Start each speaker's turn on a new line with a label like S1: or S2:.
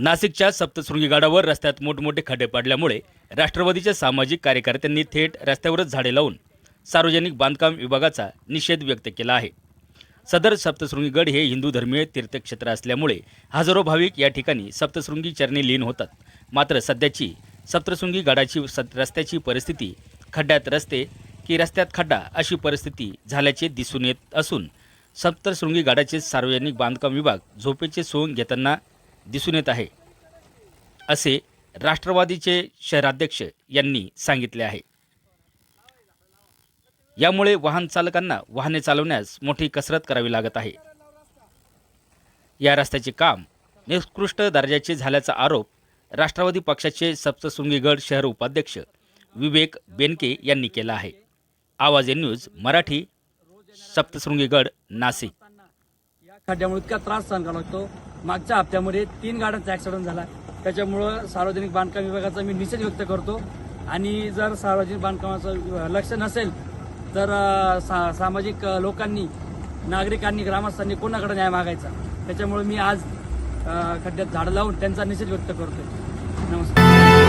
S1: नाशिकच्या सप्तशृंगी गडावर रस्त्यात मोठमोठे खड्डे पडल्यामुळे राष्ट्रवादीच्या सामाजिक कार्यकर्त्यांनी थेट रस्त्यावरच झाडे लावून सार्वजनिक बांधकाम विभागाचा निषेध व्यक्त केला आहे. सदर सप्तशृंगी गड हे हिंदू धर्मीय तीर्थक्षेत्र असल्यामुळे हजारो भाविक या ठिकाणी सप्तशृंगी चरणी लीन होतात. मात्र सध्याची सप्तशृंगी गडाची रस्त्याची परिस्थिती खड्ड्यात रस्ते की रस्त्यात खड्डा अशी परिस्थिती झाल्याचे दिसून येत असून सप्तशृंगी गडाचे सार्वजनिक बांधकाम विभाग झोपेचे सोंग घेताना दिसून येत आहे. असे राष्ट्रवादीचे शहराध्यक्ष यांनी सांगितले आहे. यामुळे वाहन चालकांना वाहने चालवण्यास मोठी कसरत करावी लागत आहे. या रस्त्याचे काम निकृष्ट दर्जाचे झाल्याचा आरोप राष्ट्रवादी पक्षाचे सप्तशृंगीगड शहर उपाध्यक्ष विवेक बेनके यांनी केला आहे. Awaaz A news Marathi Saptashrungigad Nashik.
S2: या खड्ड्यामुळे इतका त्रास सहन करावा लागतो. मागच्या हप्त्यामध्ये तीन गाड्यांचा ॲक्सिडेंट झाला. त्याच्यामुळं सार्वजनिक बांधकाम विभागाचा मी निषेध व्यक्त करतो. आणि जर सार्वजनिक बांधकामाचं लक्ष नसेल तर सा सामाजिक लोकांनी नागरिकांनी ग्रामस्थांनी कोणाकडे न्याय मागायचा? त्याच्यामुळे मी आज खड्ड्यात झाडं लावून त्यांचा निषेध व्यक्त करतोय. नमस्कार.